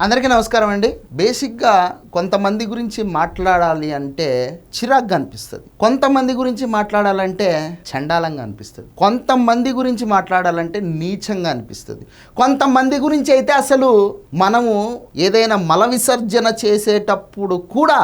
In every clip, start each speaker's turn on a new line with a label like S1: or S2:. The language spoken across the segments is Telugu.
S1: అందరికీ నమస్కారం అండి. బేసిక్గా కొంతమంది గురించి మాట్లాడాలి అంటే చిరాగ్గా అనిపిస్తుంది. కొంతమంది గురించి మాట్లాడాలంటే చండాలంగా అనిపిస్తుంది. కొంతమంది గురించి మాట్లాడాలంటే నీచంగా అనిపిస్తుంది. కొంతమంది గురించి అయితే అసలు మనము ఏదైనా మల విసర్జన చేసేటప్పుడు కూడా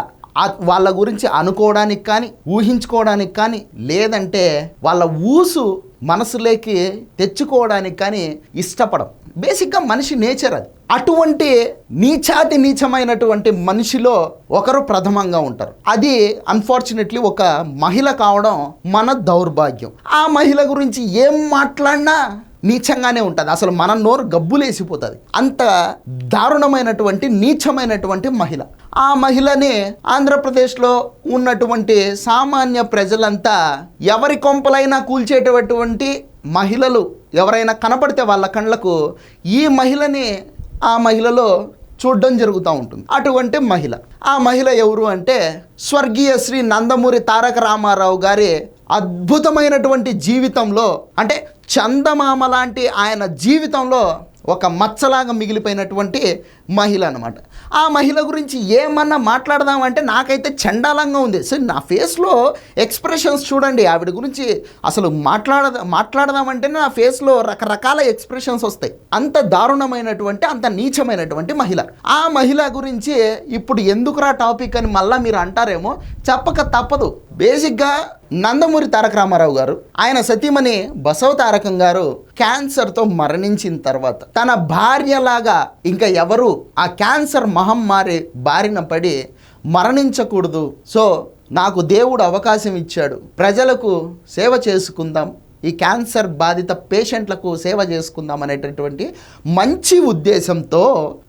S1: వాళ్ళ గురించి అనుకోవడానికి కానీ ఊహించుకోవడానికి కానీ లేదంటే వాళ్ళ ఊసు మనసులోకి తెచ్చుకోవడానికి కానీ ఇష్టపడం బేసిక్గా మనిషి నేచర్ అది. అటువంటి నీచాతి నీచమైనటువంటి మనిషిలో ఒకరు ప్రథమంగా ఉంటారు. అది అన్ఫార్చునేట్లీ ఒక మహిళ కావడం మన దౌర్భాగ్యం. ఆ మహిళ గురించి ఏం మాట్లాడినా నీచంగానే ఉంటుంది. అసలు మన నోరు గబ్బులేసిపోతుంది. అంత దారుణమైనటువంటి నీచమైనటువంటి మహిళ. ఆ మహిళని ఆంధ్రప్రదేశ్లో ఉన్నటువంటి సామాన్య ప్రజలంతా ఎవరి కొంపలైనా కూల్చేటటువంటి మహిళలు ఎవరైనా కనపడితే వాళ్ళ కళ్ళకు ఈ మహిళని ఆ మహిళలో చూడడం జరుగుతూ ఉంటుంది. అటువంటి మహిళ. ఆ మహిళ ఎవరు అంటే స్వర్గీయ శ్రీ నందమూరి తారక రామారావు గారి అద్భుతమైనటువంటి జీవితంలో అంటే చందమామ లాంటి ఆయన జీవితంలో ఒక మచ్చలాగా మిగిలిపోయినటువంటి మహిళ అనమాట ఆ మహిళ గురించి ఏమన్నా మాట్లాడదామంటే నాకైతే చండాలంగా ఉంది. సో నా ఫేస్లో ఎక్స్ప్రెషన్స్ చూడండి. ఆవిడ గురించి అసలు మాట్లాడ మాట్లాడదామంటే నా ఫేస్లో రకరకాల ఎక్స్ప్రెషన్స్ వస్తాయి. అంత దారుణమైనటువంటి అంత నీచమైనటువంటి మహిళ. ఆ మహిళ గురించి ఇప్పుడు ఎందుకురా టాపిక్ అని మళ్ళీ మీరు అంటారేమో చెప్పక తప్పదు. బేసిక్గా నందమూరి తారక రామారావు గారు ఆయన సతీమణి బసవ తారకం గారు క్యాన్సర్తో మరణించిన తర్వాత తన భార్యలాగా ఇంకా ఎవరు ఆ క్యాన్సర్ మహమ్మారి బారిన పడి మరణించకూడదు. సో నాకు దేవుడు అవకాశం ఇచ్చాడు. ప్రజలకు సేవ చేసుకుందాం. ఈ క్యాన్సర్ బాధిత పేషెంట్లకు సేవ చేసుకుందాం అనేటటువంటి మంచి ఉద్దేశంతో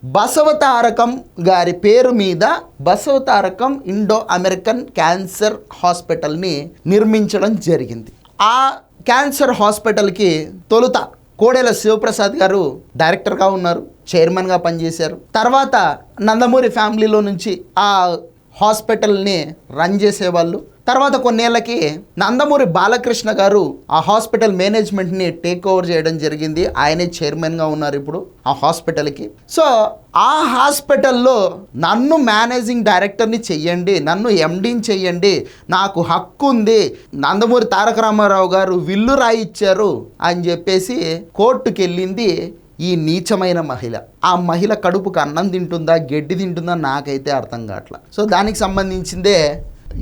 S1: బసవతారకం గారి పేరు మీద బసవతారకం ఇండో అమెరికన్ క్యాన్సర్ హాస్పిటల్ని నిర్మించడం జరిగింది. ఆ క్యాన్సర్ హాస్పిటల్కి తొలుత కోడెల శివప్రసాద్ గారు డైరెక్టర్గా ఉన్నారు చైర్మన్గా పనిచేశారు. తర్వాత నందమూరి ఫ్యామిలీలో నుంచి ఆ హాస్పిటల్ని రన్ చేసేవాళ్ళు. తర్వాత కొన్నేళ్ళకి నందమూరి బాలకృష్ణ గారు ఆ హాస్పిటల్ మేనేజ్మెంట్ని టేక్ ఓవర్ చేయడం జరిగింది. ఆయనే చైర్మన్గా ఉన్నారు ఇప్పుడు ఆ హాస్పిటల్కి. సో ఆ హాస్పిటల్లో నన్ను మేనేజింగ్ డైరెక్టర్ని చెయ్యండి నన్ను ఎండీని చెయ్యండి నాకు హక్కు ఉంది నందమూరి తారక రామారావు గారు విల్లు రాయిచ్చారు అని చెప్పేసి కోర్టుకి వెళ్ళింది ఈ నీచమైన మహిళ. ఆ మహిళ కడుపుకు అన్నం తింటుందా గడ్డి తింటుందా నాకైతే అర్థం కావట్లా. సో దానికి సంబంధించిందే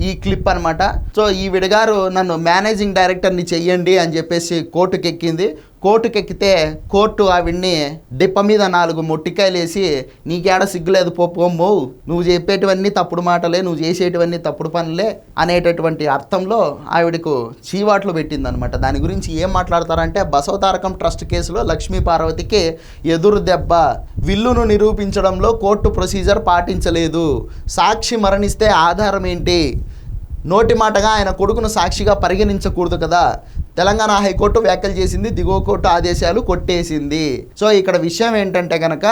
S1: ఈ క్లిప్ అనమాట సో ఈ విడగారు నన్ను మేనేజింగ్ డైరెక్టర్ని చెయ్యండి అని చెప్పేసి కోర్టుకెక్కింది. కోర్టుకెక్కితే కోర్టు ఆవిడ్ని డిప్ప మీద నాలుగు మొట్టికాయలు వేసి నీకేడ సిగ్గులేదు పోపోమ్మో నువ్వు చెప్పేటివన్నీ తప్పుడు మాటలే నువ్వు చేసేటివన్నీ తప్పుడు పనులే అనేటటువంటి అర్థంలో ఆవిడకు చీవాట్లు పెట్టిందనమాట దాని గురించి ఏం మాట్లాడతారంటే బసవతారకం ట్రస్ట్ కేసులో లక్ష్మీ పార్వతికి ఎదురు దెబ్బ విల్లును నిరూపించడంలో కోర్టు ప్రొసీజర్ పాటించలేదు. సాక్షి మరణిస్తే ఆధారం ఏంటి? నోటి మాటగా ఆయన కొడుకును సాక్షిగా పరిగణించకూడదు కదా. తెలంగాణ హైకోర్టు వ్యాఖ్యలు చేసింది దిగువ కోర్టు ఆదేశాలు కొట్టేసింది. సో ఇక్కడ విషయం ఏంటంటే కనుక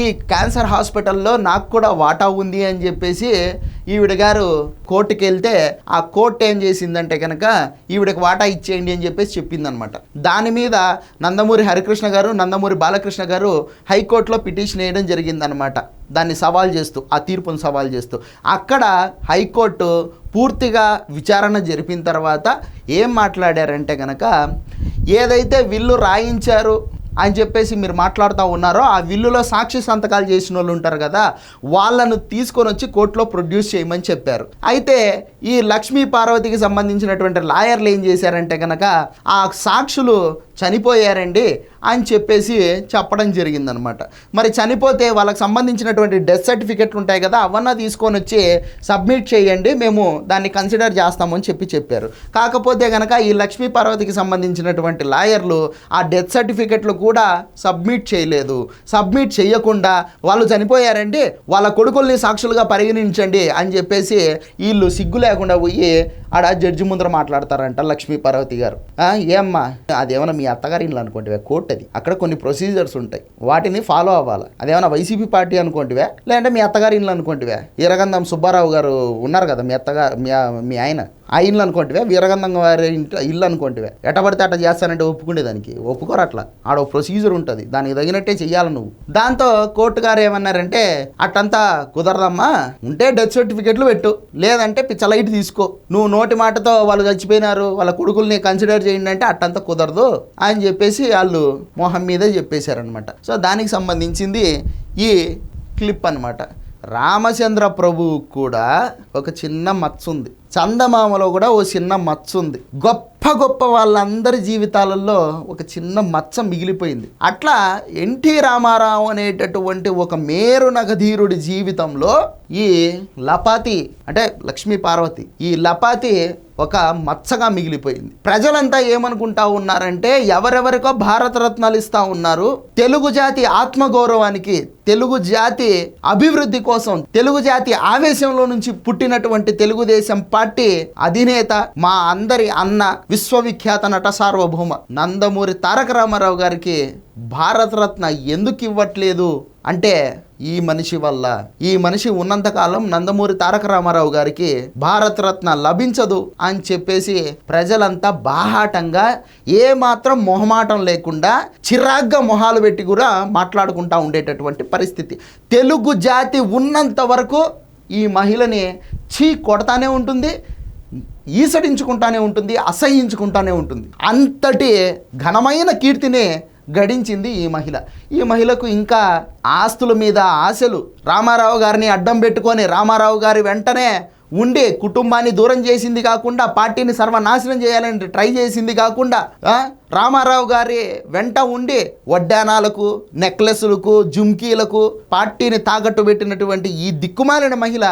S1: ఈ క్యాన్సర్ హాస్పిటల్లో నాకు కూడా వాటా ఉంది అని చెప్పేసి ఈవిడ గారు కోర్టుకి వెళ్తే ఆ కోర్టు ఏం చేసిందంటే కనుక ఈవిడకి వాటా ఇచ్చేయండి అని చెప్పేసి చెప్పిందనమాట. దాని మీద నందమూరి హరికృష్ణ గారు నందమూరి బాలకృష్ణ గారు హైకోర్టులో పిటిషన్ వేయడం జరిగిందనమాట. దాన్ని సవాల్ చేస్తూ ఆ తీర్పును సవాల్ చేస్తూ. అక్కడ హైకోర్టు పూర్తిగా విచారణ జరిపిన తర్వాత ఏం మాట్లాడారంటే కనుక ఏదైతే విల్లు రాయించారు అని చెప్పేసి మీరు మాట్లాడుతూ ఉన్నారో ఆ విల్లులో సాక్షి సంతకాలు చేసిన వాళ్ళు ఉంటారు కదా వాళ్ళను తీసుకొని వచ్చి కోర్టులో ప్రొడ్యూస్ చేయమని చెప్పారు. అయితే ఈ లక్ష్మీ పార్వతికి సంబంధించినటువంటి లాయర్లు ఏం చేశారంటే కనుక ఆ సాక్షులు చనిపోయారండి అని చెప్పేసి చెప్పడం జరిగిందనమాట. మరి చనిపోతే వాళ్ళకి సంబంధించినటువంటి డెత్ సర్టిఫికెట్లు ఉంటాయి కదా అవన్నీ తీసుకొని వచ్చి సబ్మిట్ చేయండి మేము దాన్ని కన్సిడర్ చేస్తామని చెప్పి చెప్పారు. కాకపోతే కనుక ఈ లక్ష్మీ పార్వతికి సంబంధించినటువంటి లాయర్లు ఆ డెత్ సర్టిఫికెట్లు కూడా సబ్మిట్ చేయలేదు. సబ్మిట్ చేయకుండా వాళ్ళు చనిపోయారండి వాళ్ళ కొడుకుల్ని సాక్షులుగా పరిగణించండి అని చెప్పేసి వీళ్ళు సిగ్గు లేకుండా పోయి ఆడ జడ్జి ముందర మాట్లాడతారంట లక్ష్మీ పార్వతి గారు. ఏమ్మా అదేమన్నా మీ అత్తగారి ఇల్లు అనుకుంటే కోర్టు అది అక్కడ కొన్ని ప్రొసీజర్స్ ఉంటాయి. వాటిని ఫాలో అవ్వాలి. అదేమైనా వైసీపీ పార్టీ అనుకోంటివే లేదంటే మీ అత్తగారి ఇల్లు అనుకోంటివే ఈరగంధం సుబ్బారావు గారు ఉన్నారు కదా మీ అత్తగారు మీ మీ ఆయన. ఆ ఇల్లు అనుకుంటే వీరగంధం వారి ఇంట్లో ఇల్లు అనుకుంటే ఎట పడితే అట్ట చేస్తానంటే ఒప్పుకునే దానికి. ఒప్పుకోరు అట్లా. ఆడ ప్రొసీజర్ ఉంటుంది. దానికి తగినట్టే చెయ్యాలి నువ్వు. దాంతో కోర్టు గారు ఏమన్నారంటే అట్టంతా కుదరదమ్మా. ఉంటే డెత్ సర్టిఫికెట్లు పెట్టు. లేదంటే పిచ్చలైట్ తీసుకో. నువ్వు నోటి మాటతో వాళ్ళు చచ్చిపోయినారు వాళ్ళ కొడుకుల్ని కన్సిడర్ చేయండి అంటే అట్టంతా కుదరదు అని చెప్పేసి వాళ్ళు మొహం మీదే చెప్పేశారనమాట సో దానికి సంబంధించింది ఈ క్లిప్ అన్నమాట. రామచంద్ర ప్రభువు కూడా ఒక చిన్న మచ్చ ఉంది. చందమామలో కూడా ఓ చిన్న మచ్చ ఉంది. గొప్ప గొప్ప వాళ్ళందరి జీవితాలలో ఒక చిన్న మచ్చ మిగిలిపోయింది. అట్లా ఎన్టీ రామారావు అనేటటువంటి ఒక మేరు నగధీరుడి జీవితంలో ఈ లపాతి అంటే లక్ష్మీ పార్వతి ఈ లపాతి ఒక మచ్చగా మిగిలిపోయింది. ప్రజలంతా ఏమనుకుంటా ఉన్నారంటే ఎవరెవరికో భారతరత్నాలు ఇస్తా ఉన్నారు. తెలుగు జాతి ఆత్మగౌరవానికి తెలుగు జాతి అభివృద్ధి కోసం తెలుగు జాతి ఆవేశంలో నుంచి పుట్టినటువంటి తెలుగుదేశం పార్టీ అధినేత మా అందరి అన్న విశ్వవిఖ్యాత నట సార్వభౌమ నందమూరి తారక రామారావు గారికి భారతరత్న ఎందుకు ఇవ్వట్లేదు అంటే ఈ మనిషి వల్ల. ఈ మనిషి ఉన్నంతకాలం నందమూరి తారక రామారావు గారికి భారతరత్న లభించదు అని చెప్పేసి ప్రజలంతా బాహాటంగా ఏ మాత్రం మొహమాటం లేకుండా చిరాగ్గా మొహాలు పెట్టి కూడా మాట్లాడుకుంటా ఉండేటటువంటి పరిస్థితి. తెలుగు జాతి ఉన్నంత వరకు ఈ మహిళని చీ కొడతానే ఉంటుంది ఈసడించుకుంటానే ఉంటుంది అసహించుకుంటానే ఉంటుంది. అంతటి ఘనమైన కీర్తిని గడించింది ఈ మహిళ. ఈ మహిళకు ఇంకా ఆస్తుల మీద ఆశలు. రామారావు గారిని అడ్డం పెట్టుకొని రామారావు గారి వెంటనే ఉండి కుటుంబాన్ని దూరం చేసింది కాకుండా పార్టీని సర్వనాశనం చేయాలని ట్రై చేసింది కాకుండా రామారావు గారి వెంట ఉండి వడ్డానాలకు నెక్లెస్లకు జుమ్కీలకు పార్టీని తాకట్టు పెట్టినటువంటి ఈ దిక్కుమాలిన మహిళ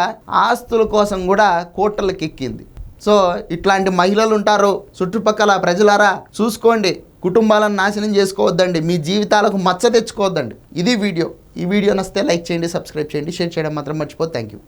S1: ఆస్తుల కోసం కూడా కోటలకు ఎక్కింది సో ఇట్లాంటి మహిళలు ఉంటారు. చుట్టుపక్కల ప్రజలారా చూసుకోండి. కుటుంబాలను నాశనం చేసుకోవద్దండి. మీ జీవితాలకు మచ్చ తెచ్చుకోవద్దండి. ఇది వీడియో. ఈ వీడియో నచ్చితే లైక్ చేయండి సబ్స్క్రైబ్ చేయండి షేర్ చేయడం మాత్రం మర్చిపోదు థ్యాంక్ యూ